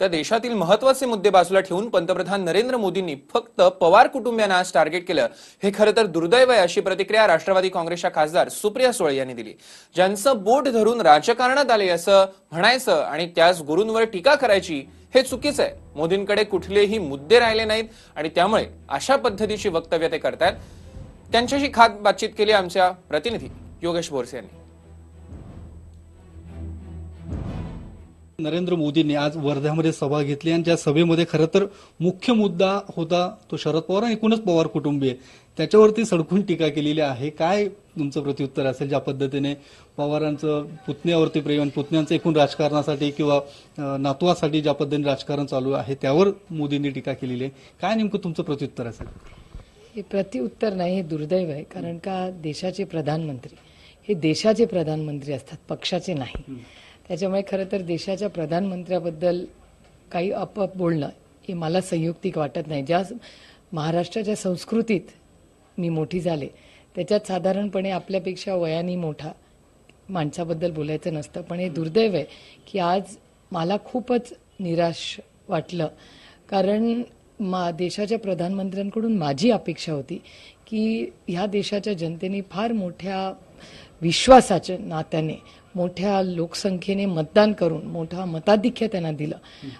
तर देशातील महत्त्वाचे मुद्दे बाजूला ठेवून पंतप्रधान नरेंद्र मोदींनी फक्त पवार कुटुंबियांना आज टार्गेट केलं. हे खरं तर दुर्दैव आहे अशी प्रतिक्रिया राष्ट्रवादी काँग्रेसच्या खासदार सुप्रिया सुळे यांनी दिली. ज्यांचं बोट धरून राजकारणात आले असं म्हणायचं आणि त्याच गुरूंवर टीका करायची हे चुकीचं आहे. मोदींकडे कुठलेही मुद्दे राहिले नाहीत आणि त्यामुळे अशा पद्धतीची वक्तव्य ते करतायत. त्यांच्याशी खात बातचीत केली आमच्या प्रतिनिधी योगेश बोरसे यांनी. नरेंद्र मोदींनी आज वर्ध्यामध्ये सभा घेतली आणि त्या सभेमध्ये खरं तर मुख्य मुद्दा होता तो शरद पवार आणि एकूणच पवार कुटुंबीय. त्याच्यावरती सडकून टीका केलेली आहे. काय तुमचं प्रत्युत्तर असेल? ज्या पद्धतीने पवारांचं पुतण्यावरती प्रेम आणि पुतण्यांचं एकूण राजकारणासाठी किंवा नातवासाठी ज्या पद्धतीने राजकारण चालू आहे त्यावर मोदींनी टीका केलेली आहे. काय नेमकं तुमचं प्रत्युत्तर असेल? हे प्रतिउत्तर नाही हे दुर्दैव आहे. कारण का देशाचे प्रधानमंत्री हे देशाचे प्रधानमंत्री असतात पक्षाचे नाही. त्याच्यामुळे खरं तर देशाच्या प्रधानमंत्र्याबद्दल काही अपअप बोलणं हे मला संयुक्तिक वाटत नाही. ज्या महाराष्ट्राच्या संस्कृतीत मी मोठी झाले त्याच्यात साधारणपणे आपल्यापेक्षा वयाने मोठा माणसाबद्दल बोलायचं नसतं. पण हे दुर्दैव आहे की आज मला खूपच निराश वाटलं. कारण मा देशाच्या प्रधानमंत्र्यांकडून माझी अपेक्षा होती की ह्या देशाच्या जनतेने फार मोठ्या विश्वासाच्या नात्याने मोठ्या लोकसंख्येने मतदान करून मोठा मताधिक्य त्यांना दिलं.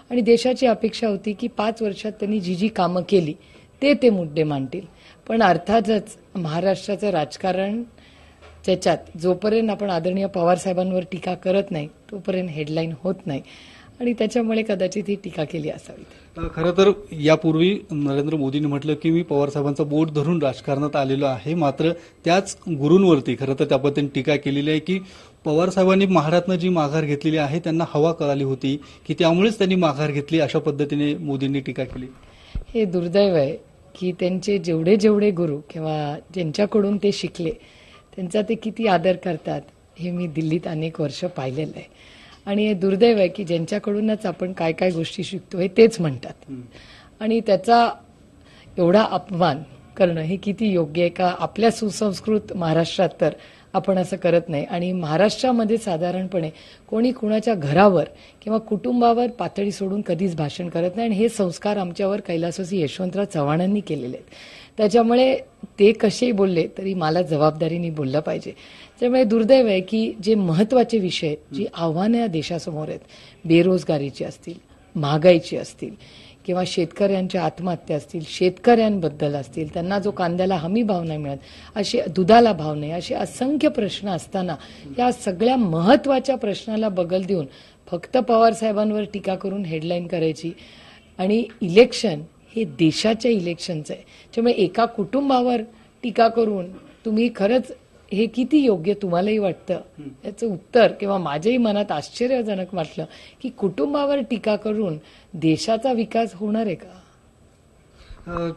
आणि देशाची अपेक्षा होती की पाच वर्षात त्यांनी जी जी कामं केली ते ते मुद्दे मांडतील. पण अर्थातच महाराष्ट्राचं राजकारण त्याच्यात जोपर्यंत आपण आदरणीय पवारसाहेबांवर टीका करत नाही तोपर्यंत हेडलाईन होत नाही. आणि त्याच्यामुळे कदाचित ही टीका केली असावी. खरं तर यापूर्वी नरेंद्र मोदींनी म्हटलं की मी पवार साहेबांचा बोट धरून राजकारणात आलेलो आहे. मात्र त्याच गुरूंवरती खरं तर त्या पद्धतीने टीका केलेली आहे की पवार साहेबांनी महारातनं जी माघार घेतलेली आहे त्यांना हवा कळाली होती की त्यामुळेच त्यांनी माघार घेतली अशा पद्धतीने मोदींनी टीका केली. हे दुर्दैव आहे की त्यांचे जेवढे जेवढे गुरु किंवा ज्यांच्याकडून ते शिकले त्यांचा ते किती आदर करतात हे मी दिल्लीत अनेक वर्ष पाहिलेलं आहे. आणि हे दुर्दैव आहे की ज्यांच्याकडूनच आपण काय काय गोष्टी शिकतो हे तेच म्हणतात. आणि त्याचा एवढा अपमान करणं हे किती योग्य आहे का? आपल्या सुसंस्कृत महाराष्ट्रात तर आपण असं करत नाही. आणि महाराष्ट्रामध्ये साधारणपणे कोणी कुणाच्या घरावर किंवा कुटुंबावर पातळी सोडून कधीच भाषण करत नाही. आणि हे संस्कार आमच्यावर कैलासवासी यशवंतराव चव्हाणांनी केलेले आहेत. त्याच्यामुळे ते कसेही बोलले तरी मला जबाबदारीने बोललं पाहिजे. त्यामुळे दुर्दैव आहे की जे महत्त्वाचे विषय आहेत, जी आव्हानं या देशासमोर आहेत बेरोजगारीची असतील महागाईची असतील किंवा शेतकऱ्यांच्या आत्महत्या असतील शेतकऱ्यांबद्दल असतील त्यांना जो कांद्याला हमी भाव नाही मिळत असे दुधाला भाव नाही असे असंख्य प्रश्न असताना या सगळ्या महत्त्वाच्या प्रश्नाला बगल देऊन फक्त पवार साहेबांवर टीका करून हेडलाईन करायची. आणि इलेक्शन हे देशाच्या इलेक्शनचं आहे. त्यामुळे एका कुटुंबावर टीका करून तुम्ही खरंच हे किती योग्य तुम्हालाही वाटतं? याचं उत्तर किंवा माझ्याही मनात आश्चर्यजनक वाटलं की कुटुंबावर टीका करून देशाचा विकास होणार आहे का?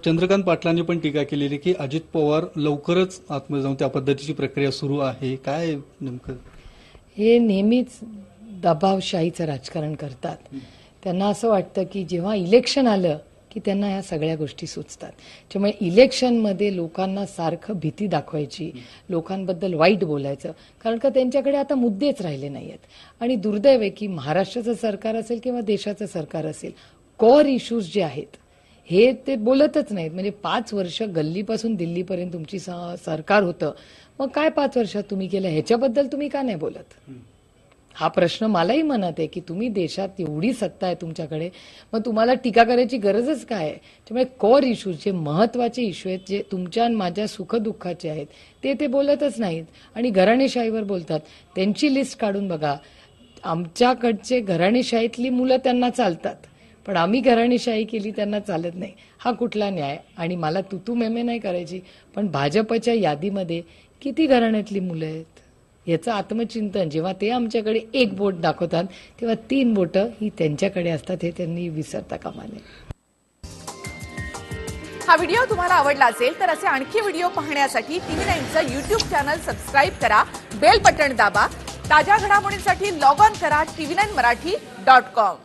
चंद्रकांत पाटलांनी पण टीका केलेली की अजित पवार लवकरच आत्महत्या जाऊन त्या पद्धतीची प्रक्रिया सुरू आहे. काय नेमकं? हे नेहमीच दबावशाहीचं राजकारण करतात. त्यांना असं वाटतं की जेव्हा इलेक्शन आलं की त्यांना ह्या सगळ्या गोष्टी सुचतात. त्यामुळे इलेक्शनमध्ये लोकांना सारखं भीती दाखवायची लोकांबद्दल वाईट बोलायचं कारण का त्यांच्याकडे आता मुद्देच राहिले नाही आहेत आणि दुर्दैव आहे की महाराष्ट्राचं सरकार असेल किंवा देशाचं सरकार असेल कॉर इश्यूज जे आहेत हे ते बोलतच नाहीत. म्हणजे पाच वर्ष गल्लीपासून दिल्लीपर्यंत तुमची सरकार होतं. मग काय पाच वर्षात तुम्ही केलं? ह्याच्याबद्दल तुम्ही का नाही बोलत? हा प्रश्न मलाही मनात आहे की तुम्ही देशात एवढी सत्ता आहे तुमच्याकडे मग तुम्हाला टीका करायची गरजच काय आहे? त्यामुळे कॉर इश्यूज जे महत्त्वाचे इश्यू आहेत जे तुमच्या आणि माझ्या सुखदुःखाचे आहेत ते ते बोलतच नाहीत. आणि घराणेशाहीवर बोलतात. त्यांची लिस्ट काढून बघा. आमच्याकडचे घराणेशाहीतली मुलं त्यांना चालतात पण आम्ही घराणेशाही केली त्यांना चालत नाही. हा कुठला न्याय? आणि मला तुतू मेमे नाही करायची पण भाजपच्या यादीमध्ये किती घराण्यातली मुलं आहेत? याचं आत्मचिंतन. जेव्हा ते आमच्याकडे एक बोट दाखवतात तेव्हा तीन बोटं ही त्यांच्याकडे असतात हे त्यांनी विसरता कामा नये. हा व्हिडिओ तुम्हाला आवडला असेल तर असे आणखी व्हिडिओ पाहण्यासाठी टीव्ही नाईनचं युट्यूब चॅनल सबस्क्राईब करा बेल बटन दाबा ताज्या घडामोडींसाठी लॉग ऑन करा TV nine Marathi dot com.